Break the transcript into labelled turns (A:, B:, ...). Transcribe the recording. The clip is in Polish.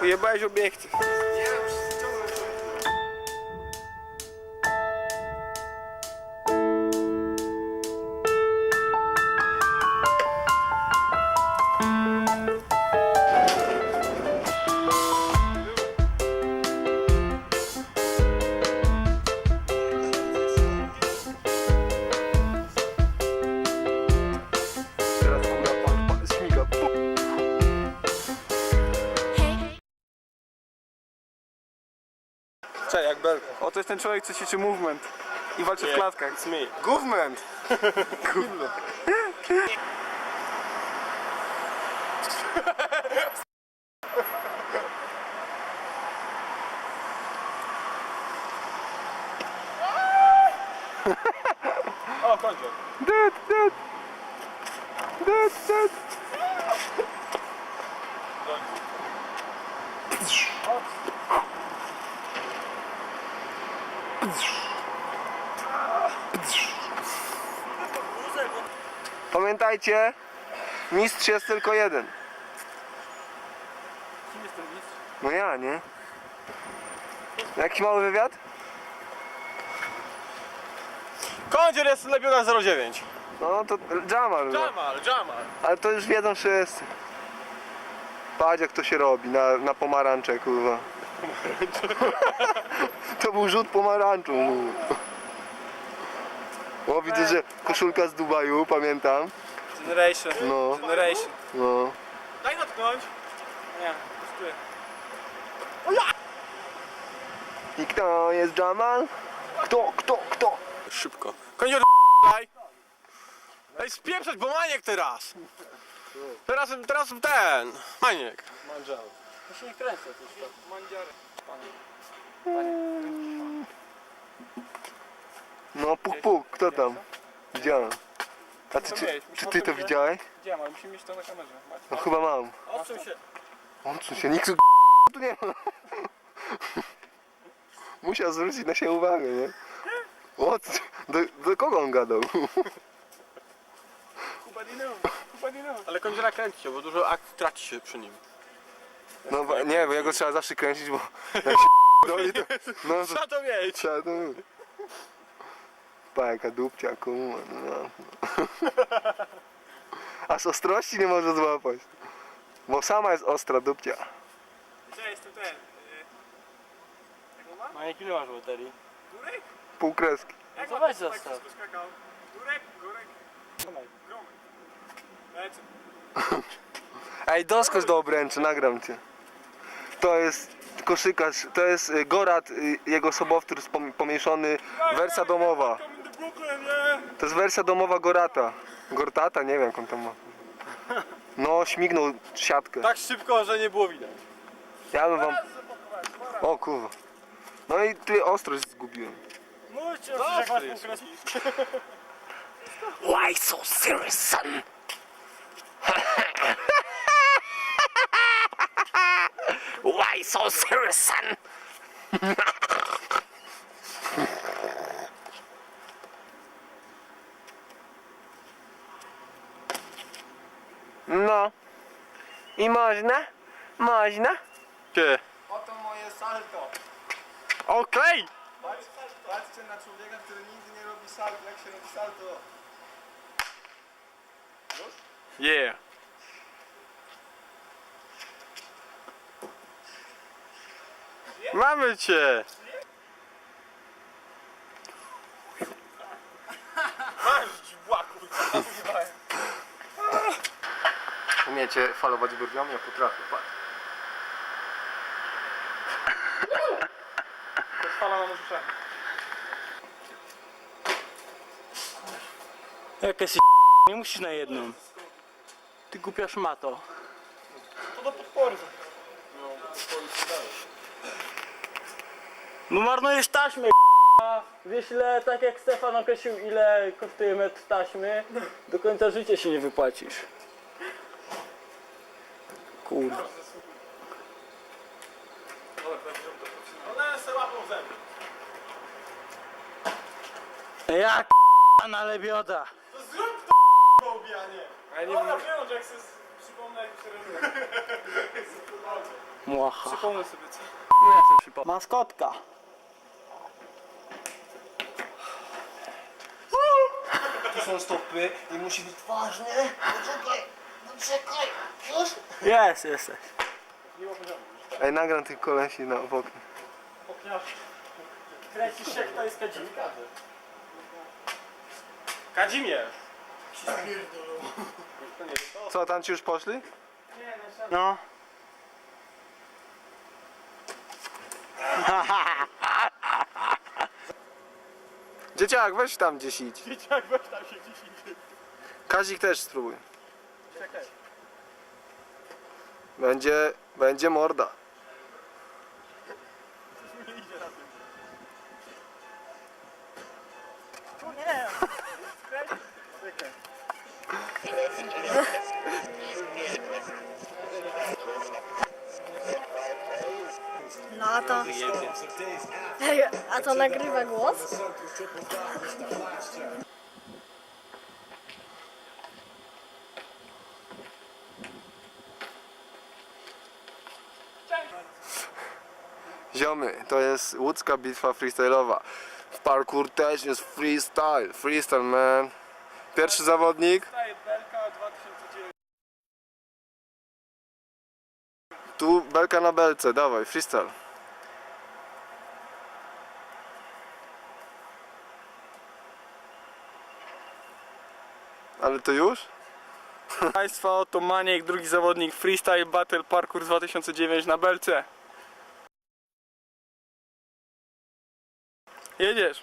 A: Уебай же бегать. Cześć, jak belka. O, to jest ten człowiek, co ćwiczy movement i walczy w klatkach.
B: It's me.
A: Kurwa.
B: O, kończę.
A: Dead, dead. Dead, dead. Pamiętajcie, mistrz jest tylko jeden.
B: Kim jest ten mistrz?
A: No ja, nie? Jakiś mały wywiad?
B: Kądziel jest lepiej na 09.
A: No to Jamal. no.
B: Jamal, Jamal.
A: Ale to już wiedzą wszyscy. Patrz jak to się robi na, na pomarańcze, kurwa. To był rzut pomarańczą. kurwa. O, widzę, że koszulka z Dubaju, pamiętam.
B: Generation.
A: No,
B: Generation.
A: no.
B: Daj natknąć. Nie, pustuję.
A: I kto jest Jamal? Kto, kto, kto?
B: Szybko. Kądziel daj. Daj spieprzać, bo maniek teraz. Teraz, teraz ten. Maniek. Mandziar. Muszę nie kręcę. Mandziar.
A: No, puk, puk, kto tam? Widziałem. A ty, czy, czy ty to widziałeś?
B: Gdzie mam? Musimy mieć to na kamerze.
A: No chyba mam.
B: Odsuń się.
A: Odsuń się, nikt tu tu nie ma. Musiał zwrócić na siebie uwagę, nie? O, co- do, do kogo on gadał?
B: Ale kądziela kręci się, bo dużo akcji traci się przy nim.
A: No bo- nie, bo ja go trzeba zawsze kręcić, bo jak się doli, to, no to
B: Trzeba to mieć.
A: trzeba. Pa, jaka dupcia, kuma, no. Aż ostrości nie może złapać. Bo sama jest ostra dupcia.
B: Gdzie jestem ten? Maniek, ile masz baterii? Górek?
A: Pół kreski.
B: Jak to weź zostaw.
C: Górek, górek, gromek. Lecę.
A: Ej, doskocz do obręczy, nagram cię. To jest koszykarz, to jest y, Gorat, y, jego sobowtór spom- pomniejszony, wersja domowa.
C: Coming to Brooklyn, yeah.
A: To jest wersja domowa Gorata. Gortata, nie wiem jak on tam ma. No, śmignął siatkę.
B: Tak szybko, że nie było widać.
A: Ja bym wam... O kurwa. No i ty ostrość zgubiłem.
B: Mówcie, jak masz pół kreski.
A: Why so serious, son? Why so serious, son? No. I można? Można?
B: Gdzie?
C: Oto moje salto.
B: Okej!
C: Patrz, patrzcie na człowieka, który nigdy nie robi salto. Jak się robi salto?
B: Yeah. Mamy cię!
A: Umiecie falować brwiami? Ja potrafię, patrz.
B: To jest fala na uszach.
D: Jakaś nie musisz na jedną. Ty głupia szmato.
B: To do podporu.
D: No marnujesz taśmę Wiesz ile, tak jak Stefan określił ile kosztuje metr taśmy, do końca życia się nie wypłacisz. Kurde.
B: One se łapą zęby.
D: Jak na lebioda.
B: To zrób to obijanie.
C: A ja nie wiem, że jak sobie przypomnę, jak się robi.
D: Młacha.
C: Przypomnę sobie co.
D: Maskotka.
A: Tu są stopy i musi być twarz, nie? Poczekaj, poczekaj, już?
D: Jest, jesteś.
A: Ej, nagram tych kolesi na oknie.
D: Kręcisz się, kto jest kadziwka?
B: Kadzimierz!
A: Co, tam ci już poszli?
D: No.
A: Dzieciak, weź tam gdzieś idź.
B: Dzieciak, weź tam się gdzieś indziej.
A: Kazik też spróbuj. Będzie, będzie morda.
E: No a to... A to nagrywa głos?
A: Ziomy, to jest łódzka bitwa freestyle'owa. W parkour też jest freestyle, freestyle man. Pierwszy zawodnik,
C: Daję Belka 2009.
A: tu belka na belce, dawaj, freestyle. Ale to już?
C: Państwa, oto Maniek, drugi zawodnik Freestyle Battle Parkour 2009 na belce. Jedziesz.